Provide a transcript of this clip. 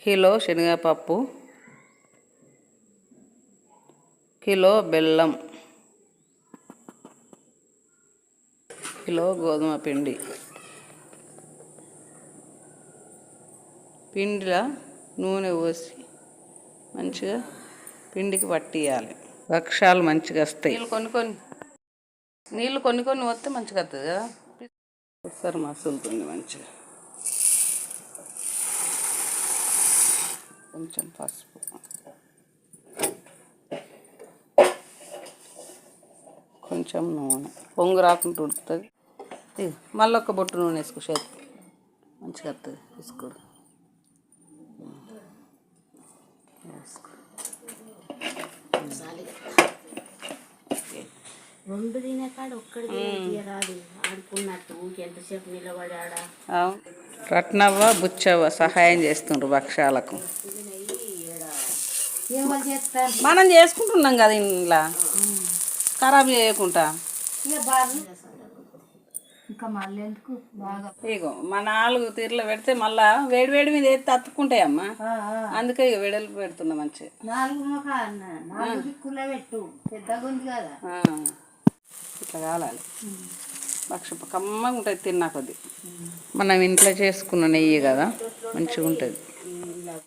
Kilo శనగపప్పు kilo బెల్లం kilo గోధుమ పిండి. పిండిలో నూనె పోసి మంచిగా పిండికి పట్టియాలి. వక్షాలు మంచిగా వస్తాయి. నీళ్ళు కొన్ని కొన్ని నీళ్ళు కొన్ని కొన్ని వస్తే మంచిగా వస్తుంది కదా? ఒకసారి మసులుతుంది మంచిగా. కొంచెం పసుపు. కొంచెం నూనె. పొంగు రాకుండా ఉడుకుతుంది. మళ్ళీ ఒక బొట్టు నూనె వేసుకో చేతి. మంచిగా వస్తుంది వేసుకోడు వేసుకో. రెండు తినేకాడు ఒక్కడి తీయరాదు ఆడుకున్నట్టు ఊరికి ఎంతసేపు నిలబడాడా? అవును. రత్నవ్వ బుచ్చవ్వ సహాయం చేస్తుండ్రు చేస్తారు మనం చేసుకుంటున్నాం కదా ఇంట్లో. ఖరాబ్ చేయకుండా. ఇగో మా నాలుగు తీర్లు పెడితే మళ్ళా వేడి వేడి మీద ఎత్తి అత్తుకుంటాయమ్మా అందుకే ఇక వెడల్పు పెడుతున్నా ఆ, ఇట్లా కాలాలి. భక్ష కమ్మగా ఉంటుంది తిన్నా కొద్ది. మనం ఇంట్లో చేసుకున్న నెయ్యి కదా మంచిగా ఉంటుంది.